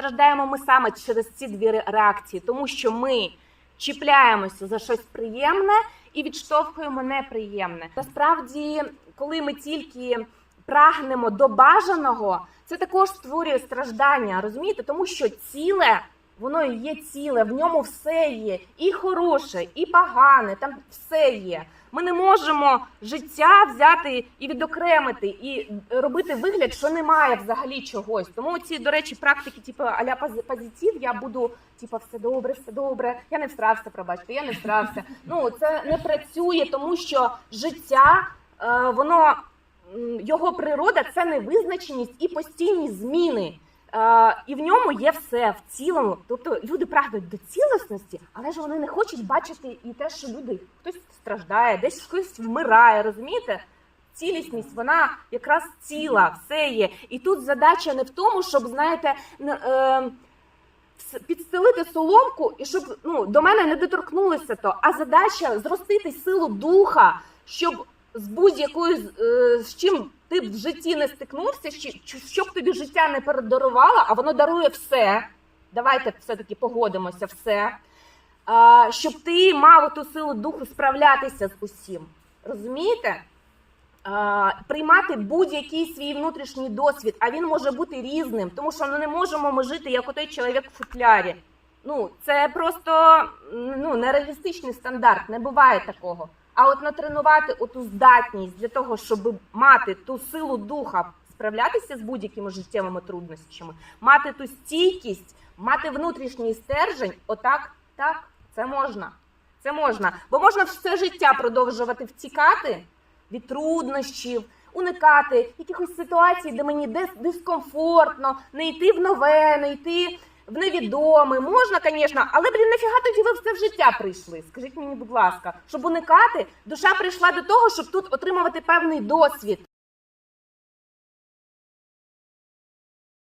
страждаємо ми саме через ці дві реакції, тому що ми чіпляємося за щось приємне і відштовхуємо неприємне. Насправді, коли ми тільки прагнемо до бажаного, це також створює страждання, розумієте? Тому що ціле, воно є ціле, в ньому все є, і хороше, і погане, там все є. Ми не можемо життя взяти і відокремити, і робити вигляд, що немає взагалі чогось. Тому ці, до речі, практики, типу аля пози- позитив, я буду, типу, все добре, все добре. Я не встрався, пробачте, я не встрався. Ну це не працює, тому що життя, е, воно його природа це невизначеність і постійні зміни. Е, і в ньому є все в цілому. Тобто люди прагнуть до цілісності, але ж вони не хочуть бачити і те, що люди хтось страждає, десь хтось вмирає, розумієте? Цілісність, вона якраз ціла, все є. І тут задача не в тому, щоб, знаєте, е, підстелити соломку і щоб ну, до мене не доторкнулося то. А задача зростити силу духа, щоб з будь-якою е, з чим ти б в житті не стикнувся, щоб тобі життя не передарувало, а воно дарує все. Давайте все-таки погодимося, все. Щоб ти мав ту силу духу справлятися з усім. Розумієте? Приймати будь-який свій внутрішній досвід, а він може бути різним, тому що ну, не можемо ми жити як отой чоловік в футлярі. Ну, це просто ну, нереалістичний стандарт, не буває такого. А от натренувати оту здатність для того, щоб мати ту силу духа, справлятися з будь-якими життєвими труднощами, мати ту стійкість, мати внутрішній стержень, отак, так, це можна. Це можна. Бо можна все життя продовжувати втікати від труднощів, уникати якихось ситуацій, де мені дис- дискомфортно, не йти в нове, не йти в невідоме. Можна, звісно, але блін, нафіга тоді ви все в життя прийшли? Скажіть мені, будь ласка, щоб уникати, душа прийшла до того, щоб тут отримувати певний досвід.